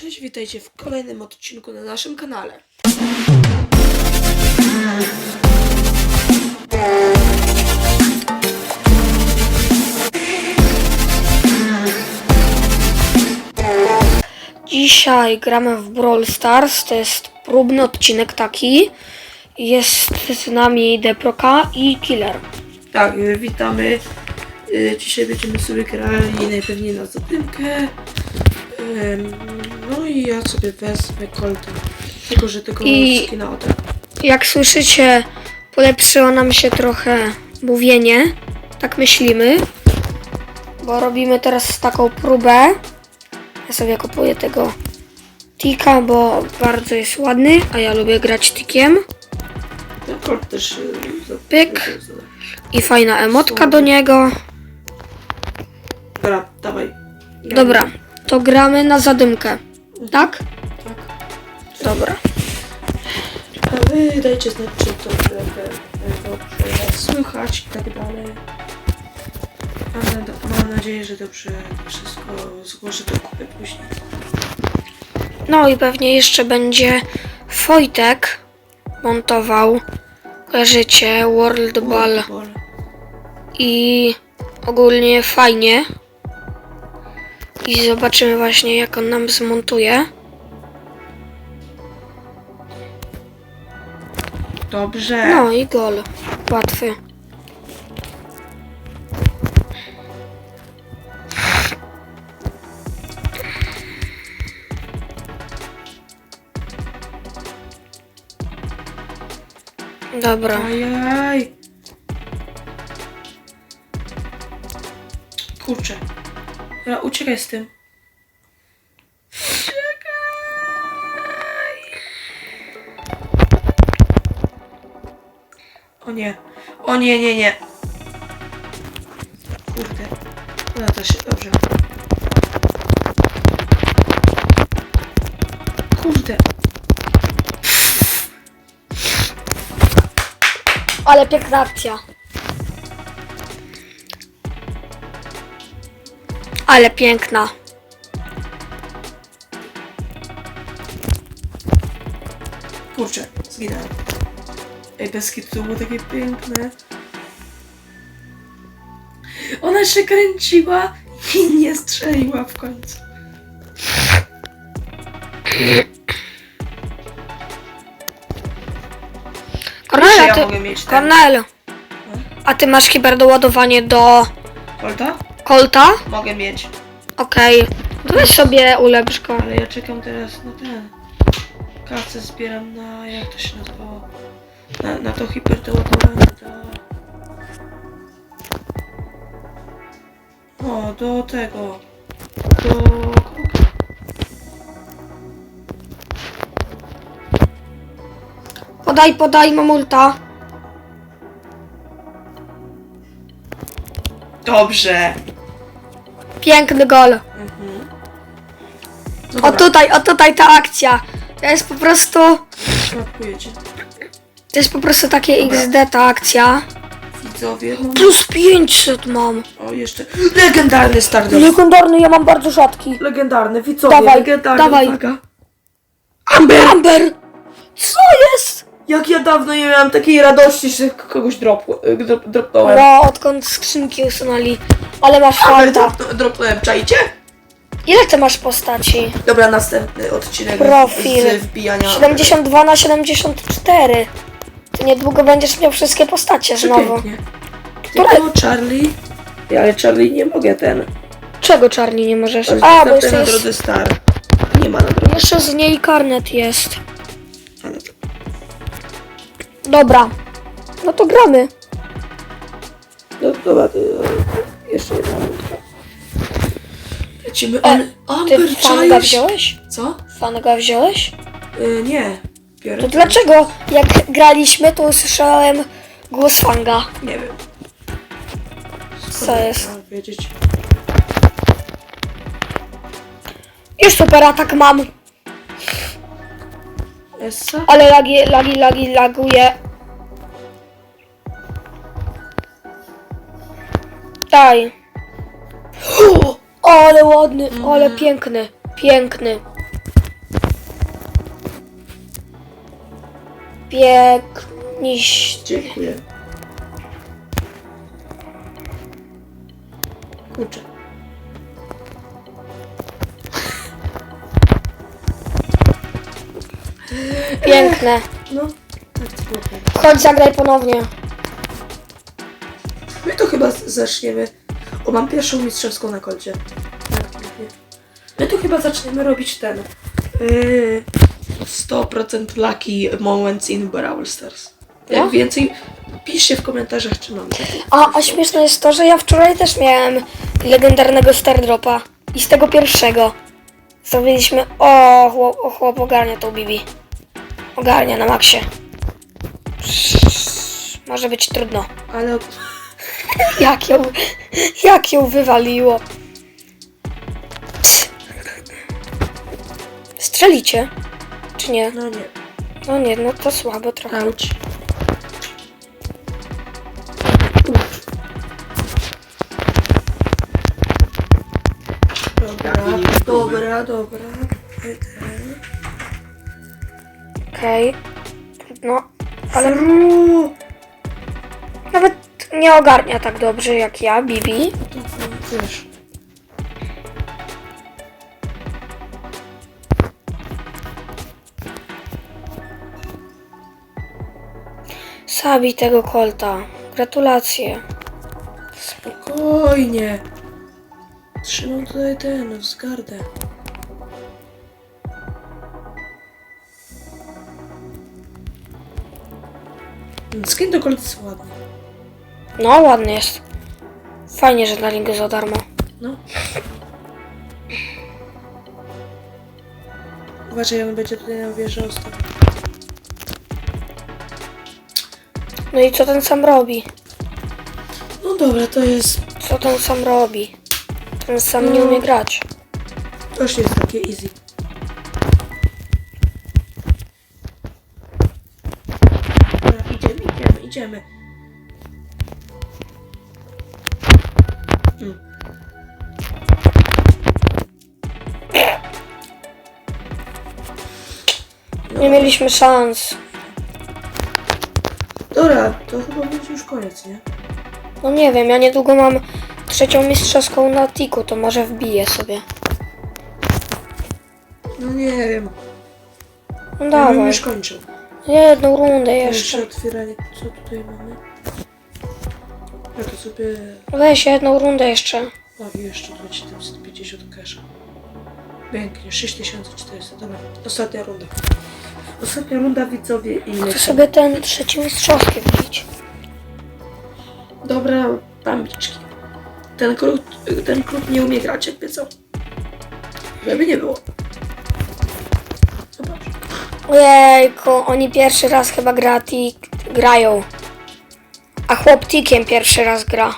Cześć, witajcie w kolejnym odcinku na naszym kanale. Dzisiaj gramy w Brawl Stars, to jest próbny odcinek taki. Jest z nami Deproka i Killer. Tak, y, witamy. Y, Dzisiaj będziemy sobie grali najpewniej na zadymkę. No i ja sobie wezmę Colta. Tylko, że tylko I- skina od Jak słyszycie, polepszyło nam się trochę mówienie, tak myślimy, bo robimy teraz taką próbę. Ja sobie kupuję tego tika, bo bardzo jest ładny, a ja lubię grać tikiem. Też... y, Pyk. I fajna emotka do niego. Dobra, dawaj. Dobra, to gramy na zadymkę, tak? Tak. Dobra. A wy dajcie znać, czy to dobrze, dobrze słychać i tak dalej. Mam, mam nadzieję, że dobrze wszystko zgłoszę do kupy później. No i pewnie jeszcze będzie Wojtek montował, kojarzycie, World Ball Ball. i ogólnie fajnie. I zobaczymy właśnie jak on nam zmontuje. Dobrze. No i gol. Łatwy. Dobra. Ajaj. Kurczę. Dobra, uciekaj z tym. Uciekaj. O nie. O nie, nie, nie. Kurde. No to się dobrze. Kurde. Ale piękna akcja. Ale piękna. Kurczę, zginąłem. Ej, bez kitu to było takie piękne. Ona się kręciła i nie strzeliła w końcu. Kornel, Jeszcze a ja ty, mogę mieć ten. Kornel, a ty masz hiperdoładowanie do Kolta? Mogę mieć. Okej. To weź sobie ulepsz go. Ale ja czekam teraz na ten. Kasę zbieram na... jak to się nazywało? Na, na to hiperdoładowanie, to... O, do tego. Do... Podaj, podaj, mamulta. Dobrze. Piękny gol. Mhm. No O dobra, tutaj, o tutaj ta akcja. To jest po prostu, to jest po prostu takie XD ta akcja. Widzowie, no... Plus 500 mam. O, jeszcze... Legendarny Stardust. Legendarny, ja mam bardzo rzadki. Legendarny, widzowie, Dawaj, legendarny. dawaj. Uwaga. Amber! Amber! Co jest? Jak ja dawno nie miałem takiej radości, że kogoś dropło, y, drop, dropnąłem. No, odkąd skrzynki usunęli. Ale masz Ale drop, dropnąłem, czajcie? Ile ty masz postaci? Dobra, następny odcinek Profil. z wbijania. 72 na 74. Ty niedługo będziesz miał wszystkie postacie znowu. Przepięknie. Tylko Charlie. Ja, ale Charlie nie mogę ten. Czego czarni nie możesz? A, bo jeszcze na jest... drodze Star. Nie ma na drodze. Jeszcze z niej karnet jest. Ale to... Dobra. No to gramy. No dobra, to, jeszcze jedna minutka. Lecimy. E, Ale Ty Amber fanga czaisz? wziąłeś? Co? Fanga wziąłeś? Y, nie. Biorę. To dlaczego jak graliśmy, to usłyszałem głos fanga? Nie wiem. Co jest? Mam wiedzieć. I super atak mam. Ale lagi, lagi, lagi, laguje. Daj. O, ale ładny, mm. ale piękny, piękny. Piękniś. Dziękuję. Kurczę. Piękne. No, tak to było. Chodź, zagraj ponownie. My to chyba z- zaczniemy. O, mam pierwszą mistrzowską na kolcie. Tak, pięknie. My tu chyba zaczniemy robić ten. Yy, 100% lucky moments in Brawl Stars. Jak No. więcej, piszcie w komentarzach, czy mam. A, a śmieszne jest to, że ja wczoraj też miałem legendarnego Stardropa. I z tego pierwszego. Zrobiliśmy... O, chłop, o, chłop ogarnia tą Bibi. Ogarnia na maksie. Może być trudno. Ale Jak ją, jak ją wywaliło. Strzelicie? Czy nie? no nie. No nie, no to słabo trochę. Auć. Dobra, dobra, dobra. Okej. No, ale nawet nie ogarnia tak dobrze jak ja, Bibi. Wiesz. Zabij tego kolta. Gratulacje. Spokojnie. Trzymam tutaj ten, wzgardę. Skin do jest ładny. No, ładny jest. Fajnie, że dali go za darmo. No. Uważaj, on będzie tutaj na wieżę ostał. No i co ten sam robi? No dobra, to jest... Co ten sam robi? Ten sam nie No. umie grać. To już jest takie easy. Idziemy. Nie mieliśmy szans. Dobra, to chyba będzie już koniec, nie? No nie wiem, ja niedługo mam trzecią mistrzowską na tiku, to może wbiję sobie. No nie wiem. No Ja bym dawaj. już kończył. Jedną rundę Jeszcze jeszcze. otwieranie. Co tutaj mamy? Ja to sobie... Weź jedną rundę jeszcze. O, i jeszcze dać tym 150 kasza. Pięknie, 6400. Dobra, ostatnia runda. Ostatnia runda, widzowie, i Chcę lecimy. sobie ten trzeci mistrzowski wbić. Dobra, bambiczki. Ten klub, ten klub nie umie grać, jakby co. Żeby nie było. Ojejku, oni pierwszy raz chyba gra grają. A chłop tikiem pierwszy raz gra.